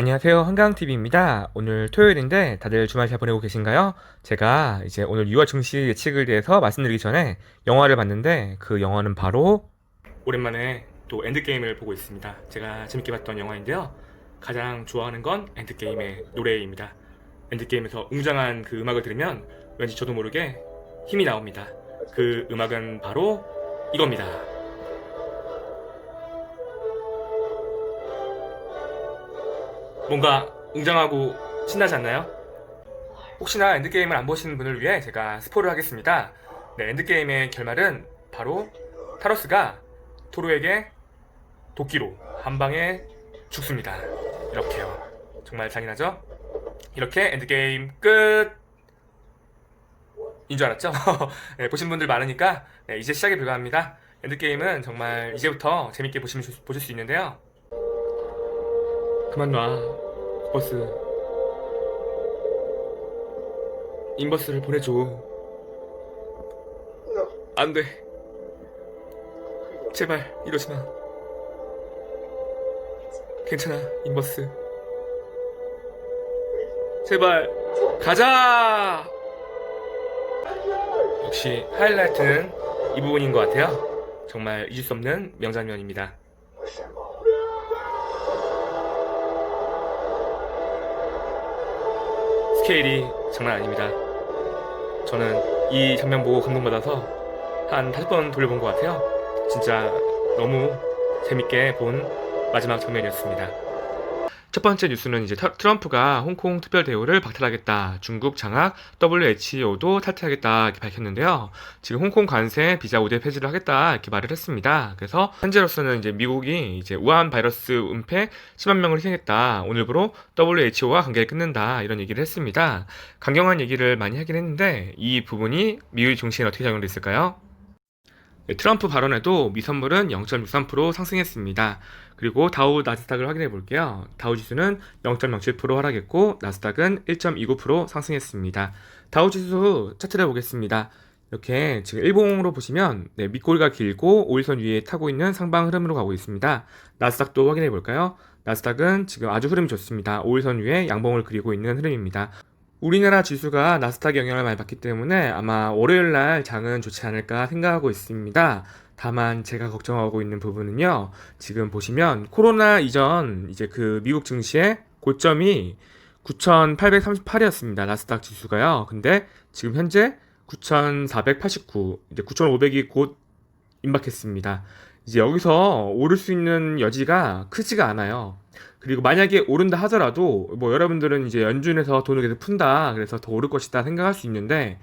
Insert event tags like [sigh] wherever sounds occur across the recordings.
안녕하세요. 한강TV입니다. 오늘 토요일인데 다들 주말 잘 보내고 계신가요? 제가 이제 오늘 6월 증시 예측을 대해서 말씀드리기 전에 영화를 봤는데 그 영화는 바로 오랜만에 또 엔드게임을 보고 있습니다. 제가 재밌게 봤던 영화인데요. 가장 좋아하는 건 엔드게임의 노래입니다. 엔드게임에서 웅장한 그 음악을 들으면 왠지 저도 모르게 힘이 나옵니다. 그 음악은 바로 이겁니다. 뭔가 웅장하고 신나지 않나요? 혹시나 엔드게임을 안 보신 분을 위해 제가 스포를 하겠습니다. 네, 엔드게임의 결말은 바로 타로스가 토르에게 도끼로 한 방에 죽습니다. 이렇게요. 정말 잔인하죠? 이렇게 엔드게임 끝! 인 줄 알았죠? [laughs] 네, 보신 분들 많으니까 네, 이제 시작에 불과합니다. 엔드게임은 정말 이제부터 재밌게 보시면 주- 보실 수 있는데요. 그만 놔. 버스. 인버스를 보내줘. 안 돼. 제발, 이러지 마. 괜찮아, 인버스. 제발, 가자! 역시 하이라이트는 이 부분인 것 같아요. 정말 잊을 수 없는 명장면입니다. 스케일이 장난 아닙니다. 저는 이 장면 보고 감동받아서 한 다섯 번 돌려본 것 같아요. 진짜 너무 재밌게 본 마지막 장면이었습니다. 첫 번째 뉴스는 이제 터- 트럼프가 홍콩 특별 대우를 박탈하겠다. 중국 장악 WHO도 탈퇴하겠다 이렇게 밝혔는데요. 지금 홍콩 관세 비자 우대 폐지를 하겠다 이렇게 말을 했습니다. 그래서 현재로서는 이제 미국이 이제 우한 바이러스 은폐 10만 명을 희생했다. 오늘부로 WHO와 관계를 끊는다 이런 얘기를 했습니다. 강경한 얘기를 많이 하긴 했는데 이 부분이 미국 증시에 어떻게 작용됐을까요? 네, 트럼프 발언에도 미선물은 0.63% 상승했습니다. 그리고 다우 나스닥을 확인해 볼게요. 다우 지수는 0.07% 하락했고 나스닥은 1.29% 상승했습니다. 다우 지수 차트를 보겠습니다. 이렇게 지금 일봉으로 보시면 네, 밑꼬리가 길고 5일선 위에 타고 있는 상방 흐름으로 가고 있습니다. 나스닥도 확인해 볼까요? 나스닥은 지금 아주 흐름이 좋습니다. 5일선 위에 양봉을 그리고 있는 흐름입니다. 우리나라 지수가 나스닥 영향을 많이 받기 때문에 아마 월요일 날 장은 좋지 않을까 생각하고 있습니다. 다만 제가 걱정하고 있는 부분은요. 지금 보시면 코로나 이전 이제 그 미국 증시의 고점이 9,838이었습니다. 나스닥 지수가요. 근데 지금 현재 9,489, 이제 9,500이 곧 임박했습니다. 이제 여기서 오를 수 있는 여지가 크지가 않아요. 그리고 만약에 오른다 하더라도 뭐 여러분들은 이제 연준에서 돈을 계속 푼다 그래서 더 오를 것이다 생각할 수 있는데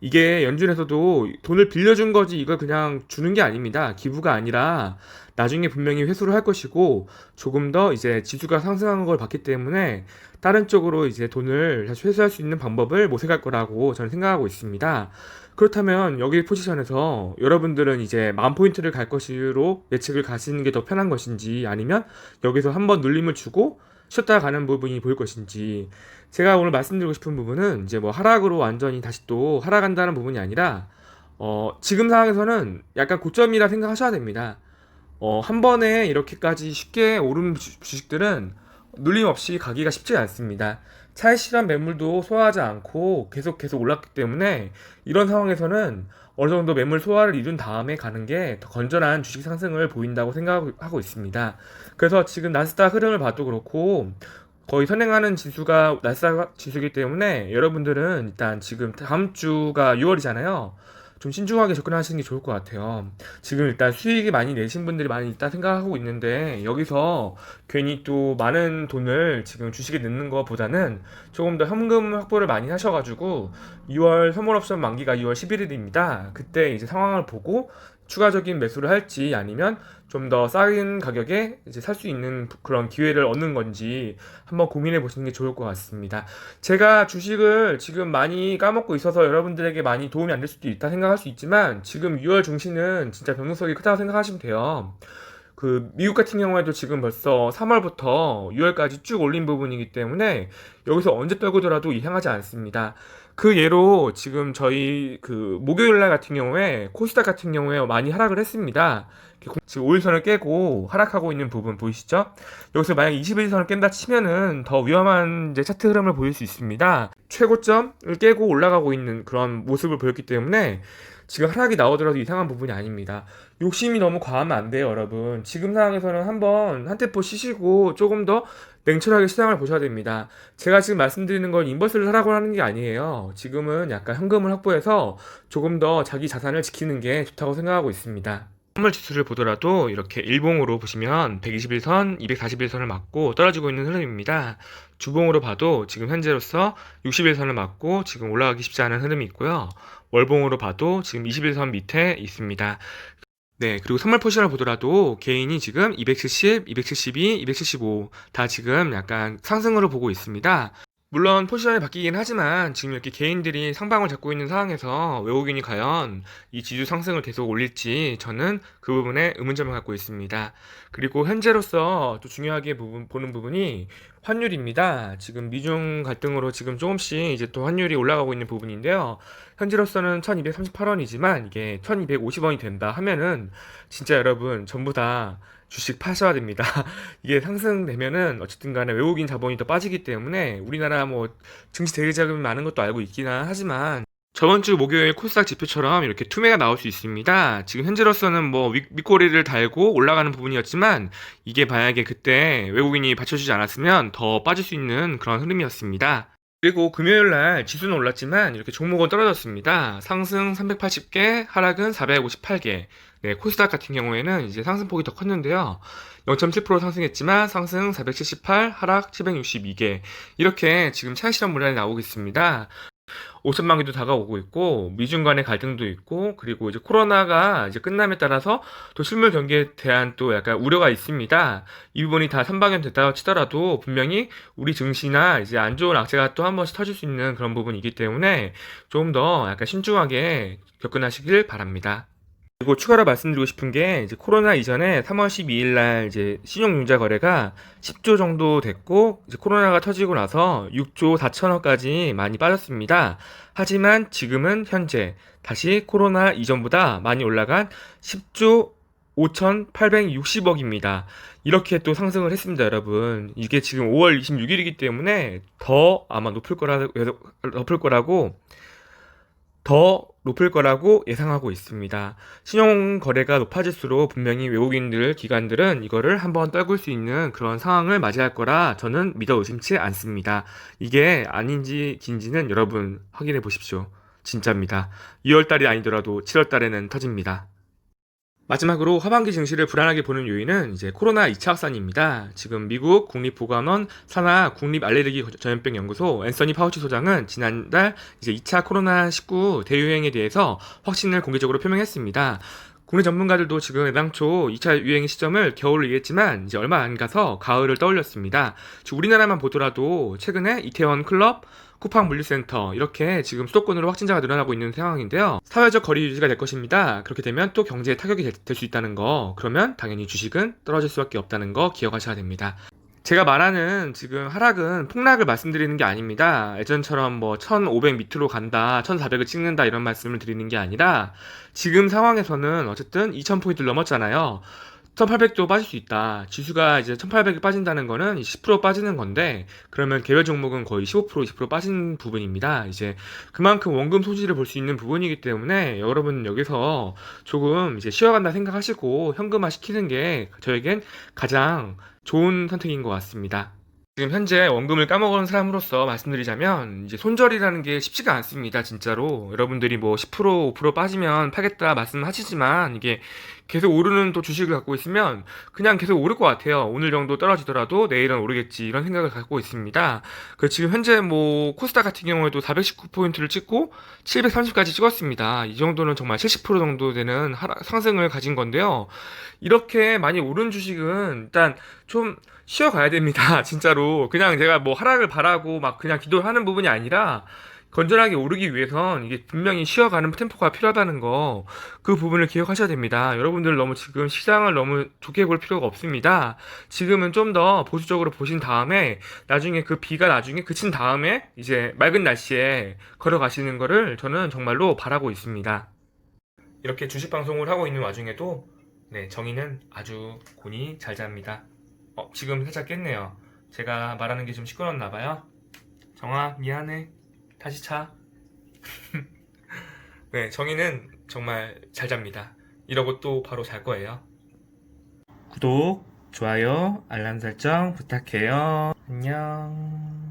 이게 연준에서도 돈을 빌려준 거지 이걸 그냥 주는 게 아닙니다. 기부가 아니라 나중에 분명히 회수를 할 것이고 조금 더 이제 지수가 상승한 걸 봤기 때문에 다른 쪽으로 이제 돈을 다시 회수할 수 있는 방법을 모색할 거라고 저는 생각하고 있습니다. 그렇다면 여기 포지션에서 여러분들은 이제 만 포인트를 갈 것으로 예측을 가시는 게 더 편한 것인지 아니면 여기서 한번 눌림을 주고 쉬었다 가는 부분이 보일 것인지 제가 오늘 말씀드리고 싶은 부분은 이제 뭐 하락으로 완전히 다시 또 하락한다는 부분이 아니라 어 지금 상황에서는 약간 고점이라 생각하셔야 됩니다. 어 한 번에 이렇게까지 쉽게 오른 주- 주식들은 눌림 없이 가기가 쉽지 않습니다. 차익실현 매물도 소화하지 않고 계속 계속 올랐기 때문에 이런 상황에서는 어느 정도 매물 소화를 이룬 다음에 가는 게 더 건전한 주식 상승을 보인다고 생각하고 있습니다. 그래서 지금 나스닥 흐름을 봐도 그렇고 거의 선행하는 지수가 나스닥 지수이기 때문에 여러분들은 일단 지금 다음 주가 6월이잖아요. 좀 신중하게 접근하시는 게 좋을 것 같아요. 지금 일단 수익이 많이 내신 분들이 많이 있다 생각하고 있는데 여기서 괜히 또 많은 돈을 지금 주식에 넣는 것보다는 조금 더 현금 확보를 많이 하셔가지고 2월 선물 옵션 만기가 2월 11일입니다. 그때 이제 상황을 보고 추가적인 매수를 할지 아니면 좀 더 싸은 가격에 이제 살 수 있는 그런 기회를 얻는 건지 한번 고민해 보시는 게 좋을 것 같습니다. 제가 주식을 지금 많이 까먹고 있어서 여러분들에게 많이 도움이 안 될 수도 있다 생각할 수 있지만 지금 6월 중시는 진짜 변동성이 크다고 생각하시면 돼요. 그 미국 같은 경우에도 지금 벌써 3월부터 6월까지 쭉 올린 부분이기 때문에 여기서 언제 떨구더라도 이상하지 않습니다. 그 예로 지금 저희 그 목요일 날 같은 경우에 코스닥 같은 경우에 많이 하락을 했습니다. 지금 5일선을 깨고 하락하고 있는 부분 보이시죠? 여기서 만약 21선을 깬다 치면은 더 위험한 이제 차트 흐름을 보일 수 있습니다. 최고점을 깨고 올라가고 있는 그런 모습을 보였기 때문에 지금 하락이 나오더라도 이상한 부분이 아닙니다. 욕심이 너무 과하면 안 돼요, 여러분. 지금 상황에서는 한번 한 템포 쉬시고 조금 더 냉철하게 시장을 보셔야 됩니다. 제가 지금 말씀드리는 건 인버스를 하라고 하는 게 아니에요. 지금은 약간 현금을 확보해서 조금 더 자기 자산을 지키는 게 좋다고 생각하고 있습니다. 선물 지수를 보더라도 이렇게 일봉으로 보시면 121선, 241선을 맞고 떨어지고 있는 흐름입니다. 주봉으로 봐도 지금 현재로서 61선을 맞고 지금 올라가기 쉽지 않은 흐름이 있고요. 월봉으로 봐도 지금 21선 밑에 있습니다. 네, 그리고 선물 포지션을 보더라도 개인이 지금 270, 272, 275 다 지금 약간 상승으로 보고 있습니다. 물론 포지션이 바뀌긴 하지만 지금 이렇게 개인들이 상방을 잡고 있는 상황에서 외국인이 과연 이 지수 상승을 계속 올릴지 저는 그 부분에 의문점을 갖고 있습니다. 그리고 현재로서 또 중요하게 부분- 보는 부분이 환율입니다. 지금 미중 갈등으로 지금 조금씩 이제 또 환율이 올라가고 있는 부분인데요. 현재로서는 1238원이지만 이게 1250원이 된다 하면은 진짜 여러분 전부 다 주식 파셔야 됩니다. [laughs] 이게 상승되면은 어쨌든 간에 외국인 자본이 더 빠지기 때문에 우리나라 뭐 증시 대기 자금이 많은 것도 알고 있기는 하지만 저번 주 목요일 코스닥 지표처럼 이렇게 투매가 나올 수 있습니다. 지금 현재로서는 뭐 윗, 윗꼬리를 달고 올라가는 부분이었지만 이게 만약에 그때 외국인이 받쳐주지 않았으면 더 빠질 수 있는 그런 흐름이었습니다. 그리고 금요일 날 지수는 올랐지만 이렇게 종목은 떨어졌습니다. 상승 380개, 하락은 458개. 네, 코스닥 같은 경우에는 이제 상승폭이 더 컸는데요. 0.7% 상승했지만 상승 478, 하락 762개. 이렇게 지금 차익 실험 물량이 나오고 있습니다. 5천만기도 다가오고 있고 미중 간의 갈등도 있고 그리고 이제 코로나가 이제 끝남에 따라서 또 실물 경기에 대한 또 약간 우려가 있습니다. 이 부분이 다 선방연 됐다고 치더라도 분명히 우리 증시나 이제 안 좋은 악재가 또 한 번씩 터질 수 있는 그런 부분이기 때문에 좀 더 약간 신중하게 접근하시길 바랍니다. 그리고 추가로 말씀드리고 싶은 게 이제 코로나 이전에 3월 12일 날 이제 신용융자 거래가 10조 정도 됐고 이제 코로나가 터지고 나서 6조 4천억까지 많이 빠졌습니다. 하지만 지금은 현재 다시 코로나 이전보다 많이 올라간 10조 5,860억입니다. 이렇게 또 상승을 했습니다, 여러분. 이게 지금 5월 26일이기 때문에 더 아마 높을 거라고, 높을 거라고 더 높을 거라고 예상하고 있습니다. 신용 거래가 높아질수록 분명히 외국인들, 기관들은 이거를 한번 떨굴 수 있는 그런 상황을 맞이할 거라 저는 믿어 의심치 않습니다. 이게 아닌지 긴지는 여러분 확인해 보십시오. 진짜입니다. 2월 달이 아니더라도 7월 달에는 터집니다. 마지막으로 하반기 증시를 불안하게 보는 요인은 이제 코로나 2차 확산입니다. 지금 미국 국립보건원 산하 국립알레르기 전염병 연구소 앤서니 파우치 소장은 지난달 이제 2차 코로나19 대유행에 대해서 확신을 공개적으로 표명했습니다. 국내 전문가들도 지금 애당초 2차 유행의 시점을 겨울을 얘기했지만 이제 얼마 안 가서 가을을 떠올렸습니다. 우리나라만 보더라도 최근에 이태원 클럽, 쿠팡 물류센터 이렇게 지금 수도권으로 확진자가 늘어나고 있는 상황인데요. 사회적 거리 유지가 될 것입니다. 그렇게 되면 또 경제에 타격이 될 수 있다는 거 그러면 당연히 주식은 떨어질 수밖에 없다는 거 기억하셔야 됩니다. 제가 말하는 지금 하락은 폭락을 말씀드리는 게 아닙니다. 예전처럼 뭐 1500 밑으로 간다, 1400을 찍는다 이런 말씀을 드리는 게 아니라 지금 상황에서는 어쨌든 2000포인트를 넘었잖아요. 1800도 빠질 수 있다. 지수가 이제 1800이 빠진다는 거는 10% 빠지는 건데 그러면 개별 종목은 거의 15% 20% 빠진 부분입니다. 이제 그만큼 원금 소지를 볼 수 있는 부분이기 때문에 여러분 여기서 조금 이제 쉬어간다 생각하시고 현금화 시키는 게 저에겐 가장 좋은 선택인 것 같습니다. 지금 현재 원금을 까먹은 사람으로서 말씀드리자면 이제 손절이라는 게 쉽지가 않습니다. 진짜로 여러분들이 뭐 10% 5% 빠지면 파겠다 말씀하시지만 이게 계속 오르는 또 주식을 갖고 있으면 그냥 계속 오를 것 같아요. 오늘 정도 떨어지더라도 내일은 오르겠지 이런 생각을 갖고 있습니다. 그 지금 현재 뭐 코스닥 같은 경우에도 419포인트를 찍고 730까지 찍었습니다. 이 정도는 정말 70% 정도 되는 상승을 가진 건데요. 이렇게 많이 오른 주식은 일단 좀 쉬어가야 됩니다. [laughs] 진짜로. 그냥 제가 뭐 하락을 바라고 막 그냥 기도를 하는 부분이 아니라 건전하게 오르기 위해선 이게 분명히 쉬어가는 템포가 필요하다는 거, 그 부분을 기억하셔야 됩니다. 여러분들 너무 지금 시장을 너무 좋게 볼 필요가 없습니다. 지금은 좀 더 보수적으로 보신 다음에, 나중에 그 비가 나중에 그친 다음에, 이제 맑은 날씨에 걸어가시는 거를 저는 정말로 바라고 있습니다. 이렇게 주식 방송을 하고 있는 와중에도, 네, 정의는 아주 곤히 잘 잡니다. 어, 지금 살짝 깼네요. 제가 말하는 게 좀 시끄러웠나 봐요. 정아, 미안해. 다시 차. [laughs] 네, 정의는 정말 잘 잡니다. 이러고 또 바로 잘 거예요. 구독, 좋아요, 알람 설정 부탁해요. 안녕.